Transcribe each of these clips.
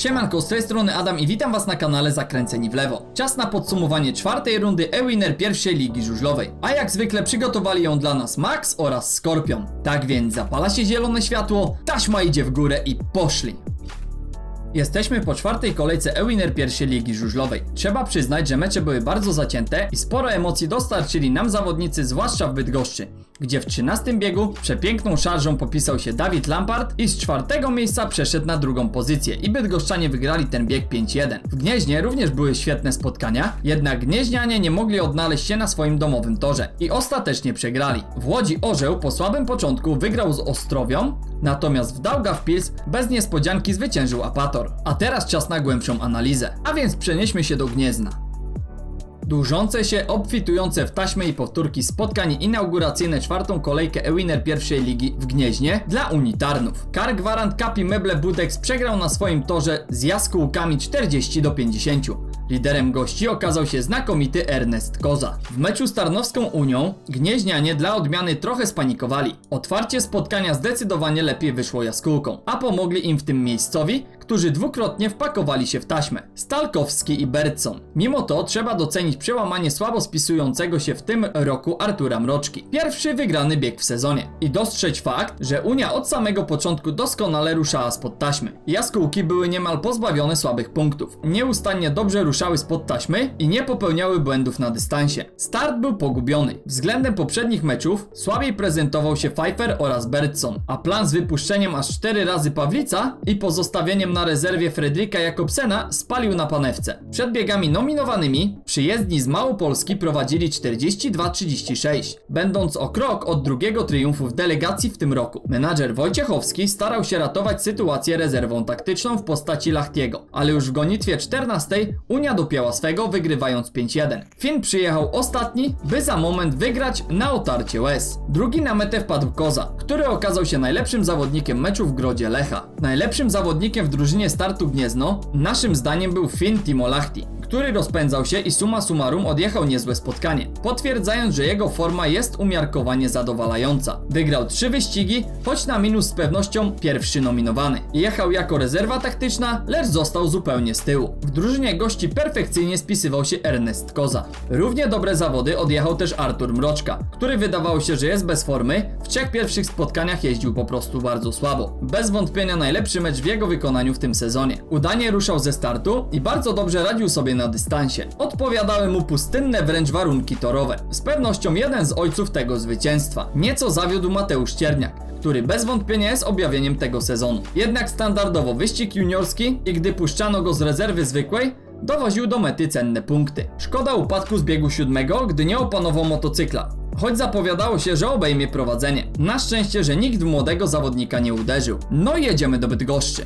Siemanko, z tej strony Adam i witam was na kanale Zakręceni w lewo. Czas na podsumowanie czwartej rundy E-Winner pierwszej ligi żużlowej. A jak zwykle przygotowali ją dla nas Max oraz Skorpion. Tak więc zapala się zielone światło, taśma idzie w górę i poszli. Jesteśmy po czwartej kolejce E-Winner pierwszej ligi żużlowej. Trzeba przyznać, że mecze były bardzo zacięte i sporo emocji dostarczyli nam zawodnicy, zwłaszcza w Bydgoszczy, gdzie w 13 biegu przepiękną szarżą popisał się Dawid Lampard i z czwartego miejsca przeszedł na drugą pozycję i Bydgoszczanie wygrali ten bieg 5-1. W Gnieźnie również były świetne spotkania, jednak Gnieźnianie nie mogli odnaleźć się na swoim domowym torze i ostatecznie przegrali. W Łodzi Orzeł po słabym początku wygrał z Ostrowią, natomiast w Daugavpils bez niespodzianki zwyciężył Apator. A teraz czas na głębszą analizę, a więc przenieśmy się do Gniezna. Dłużące się, obfitujące w taśmy i powtórki spotkań inauguracyjne czwartą kolejkę E-Winner pierwszej ligi w Gnieźnie dla unitarnów. Kar Gwarant Kapi Meble Budex przegrał na swoim torze z jaskółkami 40 do 50. Liderem gości okazał się znakomity Ernest Koza. W meczu z Tarnowską Unią Gnieźnianie dla odmiany trochę spanikowali. Otwarcie spotkania zdecydowanie lepiej wyszło jaskółką, a pomogli im w tym miejscowi, którzy dwukrotnie wpakowali się w taśmę. Stalkowski i Bertson. Mimo to trzeba docenić przełamanie słabo spisującego się w tym roku Artura Mroczki. Pierwszy wygrany bieg w sezonie. I dostrzec fakt, że Unia od samego początku doskonale ruszała spod taśmy. Jaskółki były niemal pozbawione słabych punktów. Nieustannie dobrze ruszały spod taśmy i nie popełniały błędów na dystansie. Start był pogubiony. Względem poprzednich meczów słabiej prezentował się Pfeiffer oraz Bertson, a plan z wypuszczeniem aż 4 razy Pawlica i pozostawieniem na rezerwie Fredrika Jakobsena spalił na panewce. Przed biegami nominowanymi przyjezdni z Małopolski prowadzili 42-36, będąc o krok od drugiego triumfu w delegacji w tym roku. Menadżer Wojciechowski starał się ratować sytuację rezerwą taktyczną w postaci Lachtiego, ale już w gonitwie 14 Unia dopięła swego, wygrywając 5-1. Finn przyjechał ostatni, by za moment wygrać na otarcie łez. Drugi na metę wpadł Koza, który okazał się najlepszym zawodnikiem meczu w Grodzie Lecha. Najlepszym zawodnikiem w drużynie startu Gniezno, naszym zdaniem był Finn Timo Lahti który rozpędzał się i summa summarum odjechał niezłe spotkanie, potwierdzając, że jego forma jest umiarkowanie zadowalająca. Wygrał trzy wyścigi, choć na minus z pewnością pierwszy nominowany. Jechał jako rezerwa taktyczna, lecz został zupełnie z tyłu. W drużynie gości perfekcyjnie spisywał się Ernest Koza. Równie dobre zawody odjechał też Artur Mroczka, który wydawało się, że jest bez formy, trzech pierwszych spotkaniach jeździł po prostu bardzo słabo. Bez wątpienia najlepszy mecz w jego wykonaniu w tym sezonie. Udanie ruszał ze startu i bardzo dobrze radził sobie na dystansie. Odpowiadały mu pustynne wręcz warunki torowe. Z pewnością jeden z ojców tego zwycięstwa. Nieco zawiódł Mateusz Cierniak który bez wątpienia jest objawieniem tego sezonu. Jednak standardowo wyścig juniorski i gdy puszczano go z rezerwy zwykłej, dowoził do mety cenne punkty. Szkoda upadku z biegu siódmego, gdy nie opanował motocykla. Choć zapowiadało się, że obejmie prowadzenie. Na szczęście, że nikt w młodego zawodnika nie uderzył. No i jedziemy do Bydgoszczy.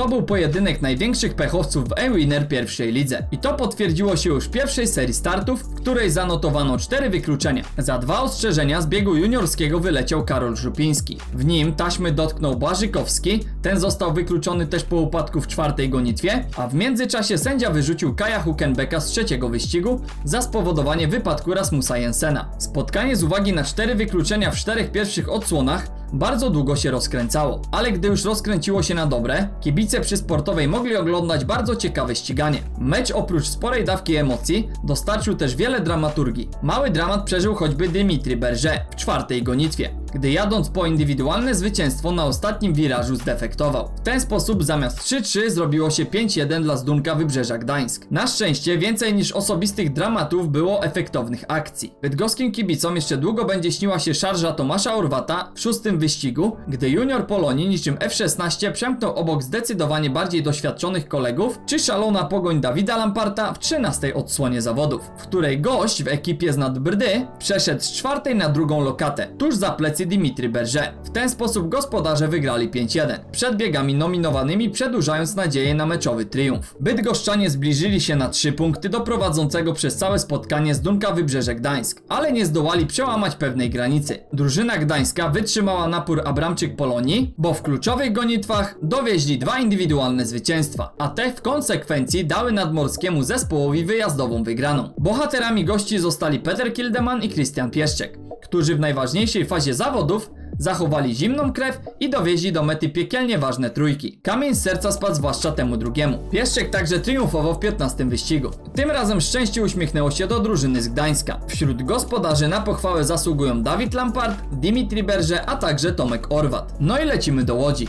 To był pojedynek największych pechowców w E-Winner pierwszej lidze. I to potwierdziło się już w pierwszej serii startów, w której zanotowano 4 wykluczenia. Za dwa ostrzeżenia z biegu juniorskiego wyleciał Karol Żupiński. W nim taśmy dotknął Błażykowski, ten został wykluczony też po upadku w czwartej gonitwie, a w międzyczasie sędzia wyrzucił Kaja Hukenbecka z trzeciego wyścigu za spowodowanie wypadku Rasmusa Jensena. Spotkanie z uwagi na 4 wykluczenia w czterech pierwszych odsłonach bardzo długo się rozkręcało, ale gdy już rozkręciło się na dobre, kibice przy sportowej mogli oglądać bardzo ciekawe ściganie. Mecz oprócz sporej dawki emocji dostarczył też wiele dramaturgii. Mały dramat przeżył choćby Dimitri Berger w czwartej gonitwie, gdy jadąc po indywidualne zwycięstwo na ostatnim wirażu zdefektował. W ten sposób zamiast 3-3 zrobiło się 5-1 dla Zdunka Wybrzeża Gdańsk. Na szczęście więcej niż osobistych dramatów było efektownych akcji. Bydgoskim kibicom jeszcze długo będzie śniła się szarża Tomasza Orwata w szóstym wyścigu, gdy junior Polonii niczym F-16 przemknął obok zdecydowanie bardziej doświadczonych kolegów, czy szalona pogoń Dawida Lamparta w 13 odsłonie zawodów, w której gość w ekipie z Nadbrdy przeszedł z czwartej na drugą lokatę, tuż za plecy Dimitri Berger. W ten sposób gospodarze wygrali 5-1, przed biegami nominowanymi przedłużając nadzieję na meczowy triumf. Bydgoszczanie zbliżyli się na 3 punkty do prowadzącego przez całe spotkanie z Dunka Wybrzeże Gdańsk, ale nie zdołali przełamać pewnej granicy. Drużyna gdańska wytrzymała napór Abramczyk Polonii, bo w kluczowych gonitwach dowieźli dwa indywidualne zwycięstwa, a te w konsekwencji dały nadmorskiemu zespołowi wyjazdową wygraną. Bohaterami gości zostali Peter Kildeman i Christian Pieszczek, którzy w najważniejszej fazie zawodów zachowali zimną krew i dowieźli do mety piekielnie ważne trójki. Kamień z serca spadł zwłaszcza temu drugiemu. Pieszczek także triumfował w 15 wyścigu. Tym razem szczęście uśmiechnęło się do drużyny z Gdańska. Wśród gospodarzy na pochwałę zasługują Dawid Lampard, Dimitri Berże, a także Tomek Orwat. No i lecimy do Łodzi.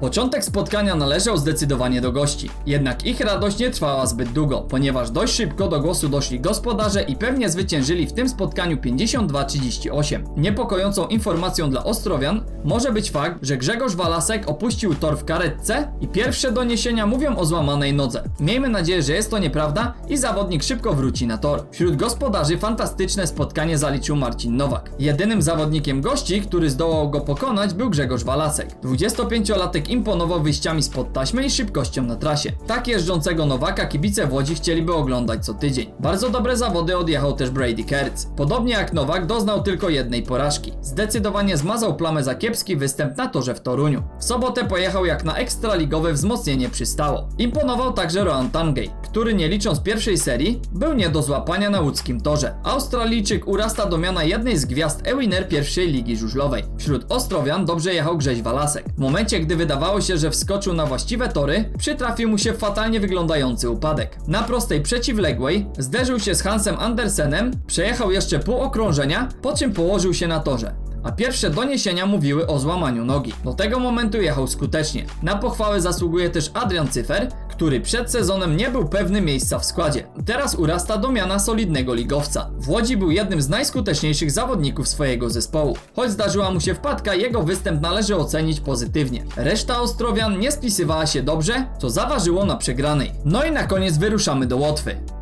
Początek spotkania należał zdecydowanie do gości, jednak ich radość nie trwała zbyt długo, ponieważ dość szybko do głosu doszli gospodarze i pewnie zwyciężyli w tym spotkaniu 52-38. Niepokojącą informacją dla Ostrowian może być fakt, że Grzegorz Walasek opuścił tor w karetce i pierwsze doniesienia mówią o złamanej nodze. Miejmy nadzieję, że jest to nieprawda i zawodnik szybko wróci na tor. Wśród gospodarzy fantastyczne spotkanie zaliczył Marcin Nowak. Jedynym zawodnikiem gości, który zdołał go pokonać był Grzegorz Walasek. 25-latek imponował wyjściami spod taśmy i szybkością na trasie. Tak jeżdżącego Nowaka kibice w Łodzi chcieliby oglądać co tydzień. Bardzo dobre zawody odjechał też Brady Kertz. Podobnie jak Nowak doznał tylko jednej porażki. Zdecydowanie zmazał plamę za kiepski występ na torze w Toruniu. W sobotę pojechał jak na ekstraligowe wzmocnienie przystało. Imponował także Rohan Tangay, który nie licząc pierwszej serii był nie do złapania na łódzkim torze. Australijczyk urasta do miana jednej z gwiazd e-winner pierwszej ligi żużlowej. Wśród Ostrowian dobrze jechał Grześ Walasek. W momencie gdy wydawało się, że wskoczył na właściwe tory, przytrafił mu się fatalnie wyglądający upadek. Na prostej przeciwległej zderzył się z Hansem Andersenem, przejechał jeszcze pół okrążenia, po czym położył się na torze a pierwsze doniesienia mówiły o złamaniu nogi. Do tego momentu jechał skutecznie. Na pochwałę zasługuje też Adrian Cyfer, który przed sezonem nie był pewny miejsca w składzie. Teraz urasta do miana solidnego ligowca. W Łodzi był jednym z najskuteczniejszych zawodników swojego zespołu. Choć zdarzyła mu się wpadka, jego występ należy ocenić pozytywnie. Reszta Ostrowian nie spisywała się dobrze, co zaważyło na przegranej. No i na koniec wyruszamy do Łotwy.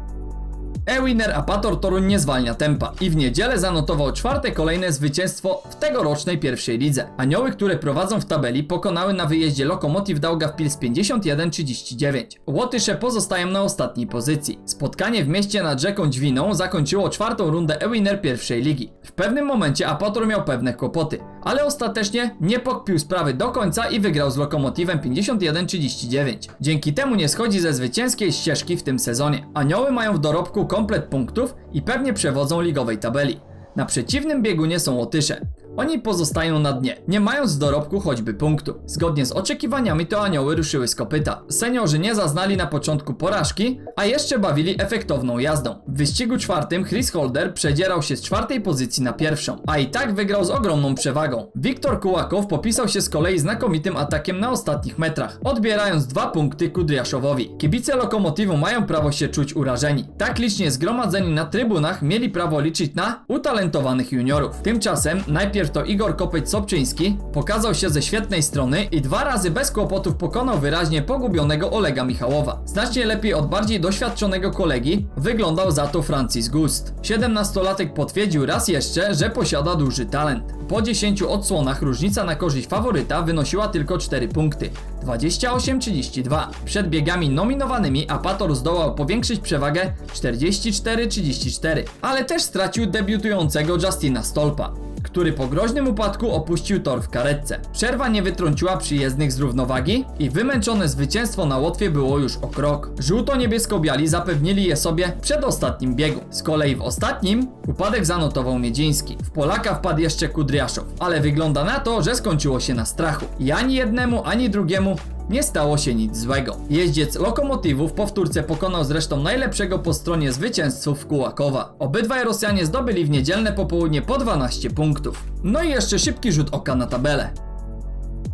E-winner Apator Toruń nie zwalnia tempa i w niedzielę zanotował czwarte kolejne zwycięstwo w tegorocznej pierwszej lidze. Anioły, które prowadzą w tabeli pokonały na wyjeździe Lokomotiv Daugavpils 51-39. Łotysze pozostają na ostatniej pozycji. Spotkanie w mieście nad rzeką Dźwiną zakończyło czwartą rundę E-winner pierwszej ligi. W pewnym momencie Apator miał pewne kłopoty, ale ostatecznie nie pokpił sprawy do końca i wygrał z Lokomotivem 51-39. Dzięki temu nie schodzi ze zwycięskiej ścieżki w tym sezonie. Anioły mają w dorobku komplet punktów i pewnie przewodzą ligowej tabeli. Na przeciwnym biegunie są Łotysze. Oni pozostają na dnie, nie mając dorobku choćby punktu. Zgodnie z oczekiwaniami to anioły ruszyły z kopyta. Seniorzy nie zaznali na początku porażki, a jeszcze bawili efektowną jazdą. W wyścigu czwartym Chris Holder przedzierał się z czwartej pozycji na pierwszą, a i tak wygrał z ogromną przewagą. Wiktor Kułakow popisał się z kolei znakomitym atakiem na ostatnich metrach, odbierając dwa punkty Kudryaszowowi. Kibice Lokomotivu mają prawo się czuć urażeni. Tak licznie zgromadzeni na trybunach mieli prawo liczyć na utalentowanych juniorów. Tymczasem najpierw to Igor Kopeć-Sobczyński pokazał się ze świetnej strony i dwa razy bez kłopotów pokonał wyraźnie pogubionego Olega Michałowa. Znacznie lepiej od bardziej doświadczonego kolegi wyglądał za to Francis Gust. 17-latek potwierdził raz jeszcze, że posiada duży talent. Po 10 odsłonach różnica na korzyść faworyta wynosiła tylko 4 punkty. 28-32. Przed biegami nominowanymi Apator zdołał powiększyć przewagę 44-34, ale też stracił debiutującego Justina Stolpa który po groźnym upadku opuścił tor w karetce. Przerwa nie wytrąciła przyjezdnych z równowagi i wymęczone zwycięstwo na Łotwie było już o krok. Żółto-niebiesko-biali zapewnili je sobie w przedostatnim biegu. Z kolei w ostatnim upadek zanotował Miedziński. W Polaka wpadł jeszcze Kudriaszow, ale wygląda na to, że skończyło się na strachu. I ani jednemu, ani drugiemu nie stało się nic złego. Jeździec Lokomotywów po wtórce pokonał zresztą najlepszego po stronie zwycięzców Kułakowa. Obydwaj Rosjanie zdobyli w niedzielne popołudnie po 12 punktów. No i jeszcze szybki rzut oka na tabelę.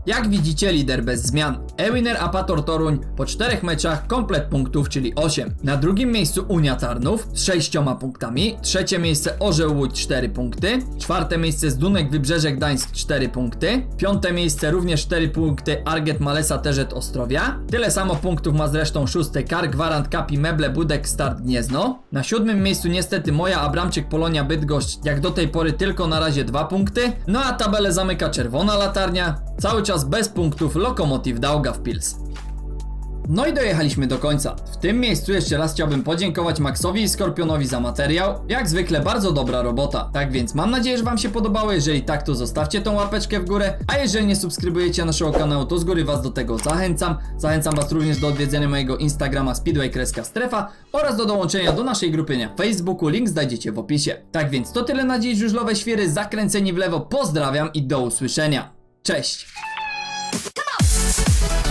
Jak widzicie, lider bez zmian. Ewiner Apator Toruń po czterech meczach komplet punktów, czyli 8. Na drugim miejscu Unia Tarnów z 6 punktami. Trzecie miejsce Orzeł Łódź 4 punkty. Czwarte miejsce Zdunek Wybrzeże Gdańsk 4 punkty. Piąte miejsce również 4 punkty Arget Malesa Terzet Ostrowia. Tyle samo punktów ma zresztą szósty Kar Gwarant Kapi Meble Budek Start Gniezno. Na siódmym miejscu niestety Moja Abramczyk Polonia Bydgoszcz jak do tej pory tylko na razie 2 punkty. No a tabelę zamyka czerwona latarnia. Cały czas bez punktów Lokomotiv Daugavpils. No i dojechaliśmy do końca. W tym miejscu jeszcze raz chciałbym podziękować Maxowi i Skorpionowi za materiał. Jak zwykle bardzo dobra robota. Tak więc mam nadzieję, że wam się podobało. Jeżeli tak, to zostawcie tą łapeczkę w górę. A jeżeli nie subskrybujecie naszego kanału, to z góry was do tego zachęcam. Zachęcam was również do odwiedzenia mojego Instagrama Speedway Kreska Strefa oraz do dołączenia do naszej grupy na Facebooku. Link znajdziecie w opisie. Tak więc to tyle na dziś żużlowe świry zakręceni w lewo. Pozdrawiam i do usłyszenia. Cześć! Come on.